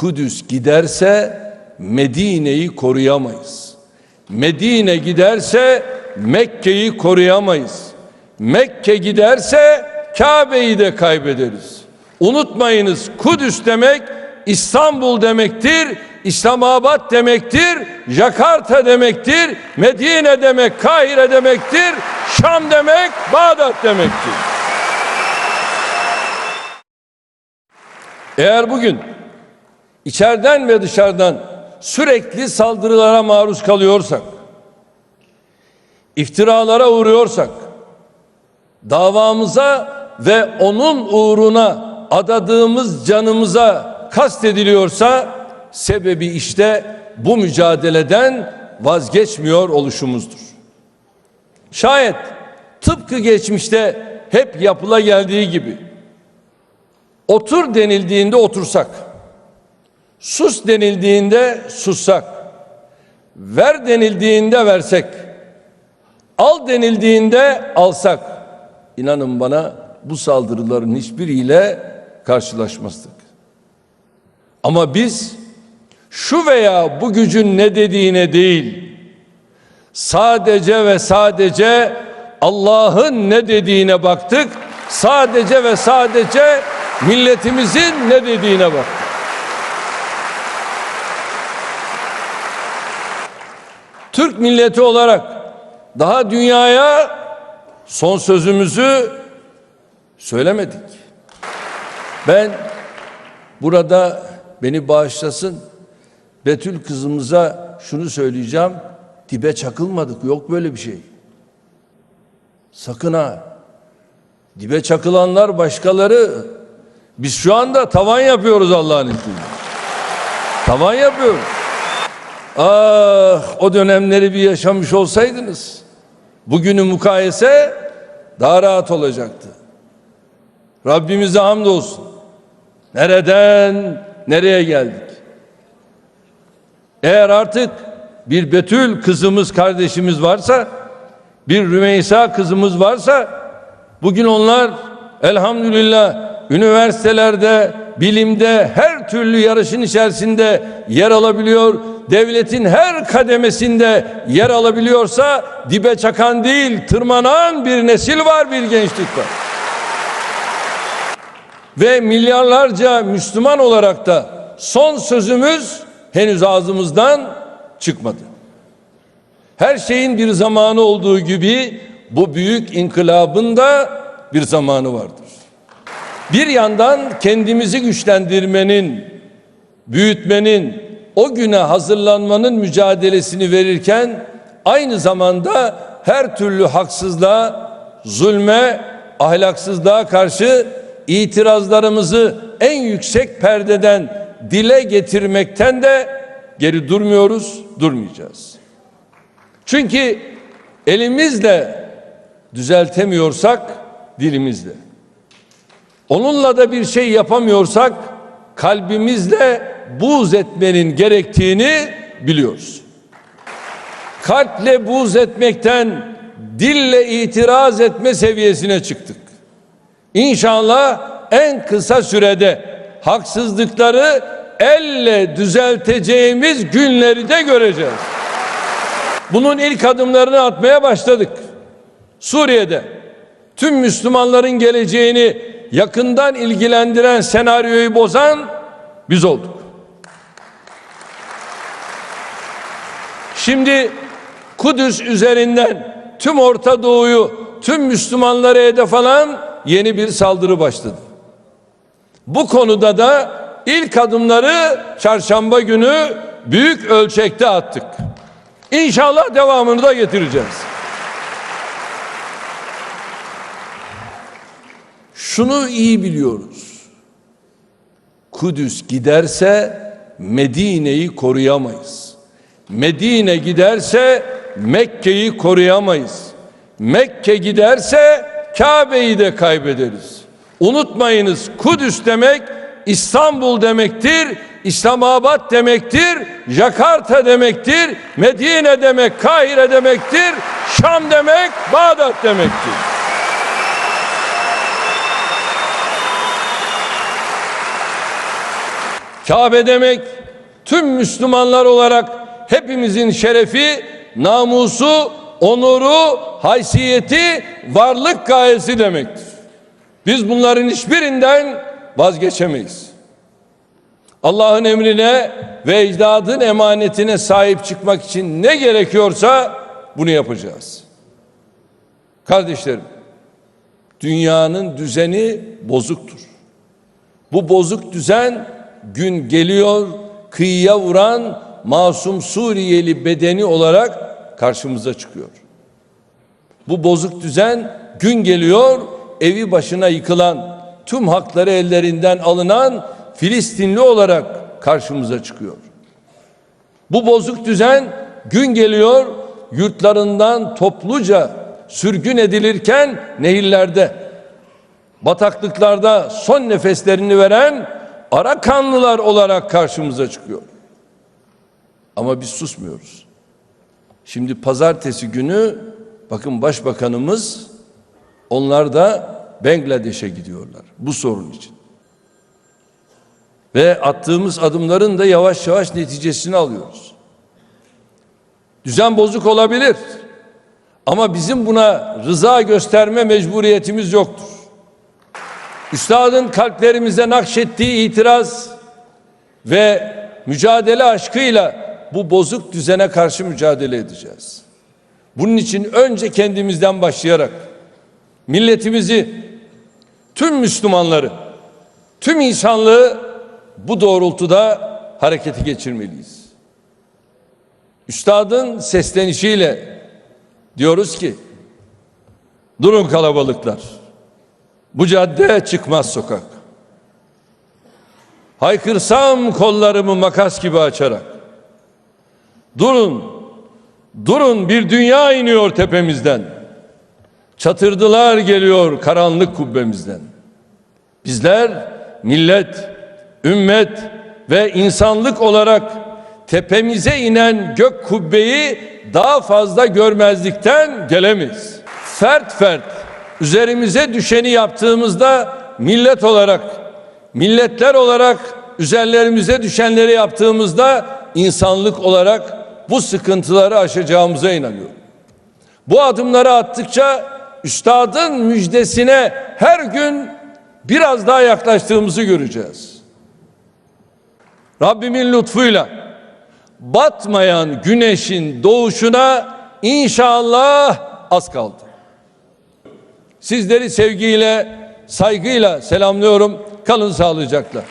Kudüs giderse Medine'yi koruyamayız. Medine giderse Mekke'yi koruyamayız. Mekke giderse Kabe'yi de kaybederiz. Unutmayınız Kudüs demek İstanbul demektir, İslamabad demektir, Jakarta demektir, Medine demek, Kahire demektir, Şam demek, Bağdat demektir. Eğer bugün içeriden ve dışarıdan sürekli saldırılara maruz kalıyorsak, iftiralara uğruyorsak, davamıza ve onun uğruna adadığımız canımıza kastediliyorsa sebebi işte bu mücadeleden vazgeçmiyor oluşumuzdur. Şayet tıpkı geçmişte hep yapıla geldiği gibi otur denildiğinde otursak, sus denildiğinde sussak, ver denildiğinde versek, al denildiğinde alsak, inanın bana bu saldırıların hiçbiriyle karşılaşmazdık. Ama biz şu veya bu gücün ne dediğine değil, sadece ve sadece Allah'ın ne dediğine baktık, sadece ve sadece milletimizin ne dediğine baktık. Türk milleti olarak daha dünyaya son sözümüzü söylemedik. Ben burada beni bağışlasın Betül kızımıza şunu söyleyeceğim. Dibe çakılmadık. Yok böyle bir şey. Sakın ha. Dibe çakılanlar başkaları. Biz şu anda tavan yapıyoruz Allah'ın izniyle. Tavan yapıyoruz. Ah o dönemleri bir yaşamış olsaydınız bugünü mukayese daha rahat olacaktı. Rabbimize hamdolsun. Nereden nereye geldik? Eğer artık bir Betül kızımız kardeşimiz varsa, bir Rümeysa kızımız varsa bugün onlar elhamdülillah üniversitelerde, bilimde her türlü yarışın içerisinde yer alabiliyor. Devletin her kademesinde yer alabiliyorsa dibe çakan değil, tırmanan bir nesil var, bir gençlik var. Ve milyarlarca Müslüman olarak da son sözümüz henüz ağzımızdan çıkmadı. Her şeyin bir zamanı olduğu gibi bu büyük inkılabın da bir zamanı vardır. Bir yandan kendimizi güçlendirmenin, büyütmenin, o güne hazırlanmanın mücadelesini verirken aynı zamanda her türlü haksızlığa, zulme, ahlaksızlığa karşı itirazlarımızı en yüksek perdeden dile getirmekten de geri durmuyoruz, durmayacağız. Çünkü elimizle düzeltemiyorsak dilimizle. Onunla da bir şey yapamıyorsak kalbimizle buğz etmenin gerektiğini biliyoruz. Kalple buğz etmekten dille itiraz etme seviyesine çıktık. İnşallah en kısa sürede haksızlıkları elle düzelteceğimiz günleri de göreceğiz. Bunun ilk adımlarını atmaya başladık. Suriye'de tüm Müslümanların geleceğini yakından ilgilendiren senaryoyu bozan biz olduk. Şimdi Kudüs üzerinden tüm Orta Doğu'yu, tüm Müslümanları hedef alan yeni bir saldırı başladı. Bu konuda da ilk adımları çarşamba günü büyük ölçekte attık. İnşallah devamını da getireceğiz. Şunu iyi biliyoruz. Kudüs giderse Medine'yi koruyamayız. Medine giderse Mekke'yi koruyamayız. Mekke giderse Kabe'yi de kaybederiz. Unutmayınız Kudüs demek İstanbul demektir, İslamabad demektir, Jakarta demektir, Medine demek, Kahire demektir, Şam demek, Bağdat demektir. Kabe demek tüm Müslümanlar olarak hepimizin şerefi, namusu, onuru, haysiyeti, varlık gayesi demektir. Biz bunların hiçbirinden vazgeçemeyiz. Allah'ın emrine ve ecdadın emanetine sahip çıkmak için ne gerekiyorsa bunu yapacağız. Kardeşlerim, dünyanın düzeni bozuktur. Bu bozuk düzen gün geliyor kıyıya vuran masum Suriyeli bedeni olarak karşımıza çıkıyor. Bu bozuk düzen gün geliyor evi başına yıkılan tüm hakları ellerinden alınan Filistinli olarak karşımıza çıkıyor. Bu bozuk düzen gün geliyor yurtlarından topluca sürgün edilirken nehirlerde, bataklıklarda son nefeslerini veren Arakanlılar olarak karşımıza çıkıyor. Ama biz susmuyoruz. Şimdi pazartesi günü bakın başbakanımız onlar da Bangladeş'e gidiyorlar bu sorun için. Ve attığımız adımların da yavaş yavaş neticesini alıyoruz. Düzen bozuk olabilir. Ama bizim buna rıza gösterme mecburiyetimiz yoktur. Üstadın kalplerimize nakşettiği itiraz ve mücadele aşkıyla bu bozuk düzene karşı mücadele edeceğiz. Bunun için önce kendimizden başlayarak milletimizi, tüm Müslümanları, tüm insanlığı bu doğrultuda harekete geçirmeliyiz. Üstadın seslenişiyle diyoruz ki durun kalabalıklar. Bu cadde çıkmaz sokak. Haykırsam kollarımı makas gibi açarak. Durun, durun bir dünya iniyor tepemizden. Çatırdılar geliyor karanlık kubbemizden. Bizler millet, ümmet ve insanlık olarak tepemize inen gök kubbeyi daha fazla görmezlikten gelemeyiz. Fert fert üzerimize düşeni yaptığımızda millet olarak, milletler olarak üzerlerimize düşenleri yaptığımızda insanlık olarak bu sıkıntıları aşacağımıza inanıyorum. Bu adımları attıkça üstadın müjdesine her gün biraz daha yaklaştığımızı göreceğiz. Rabbimin lütfuyla batmayan güneşin doğuşuna inşallah az kaldı. Sizleri sevgiyle, saygıyla selamlıyorum. Kalın sağlıcakla.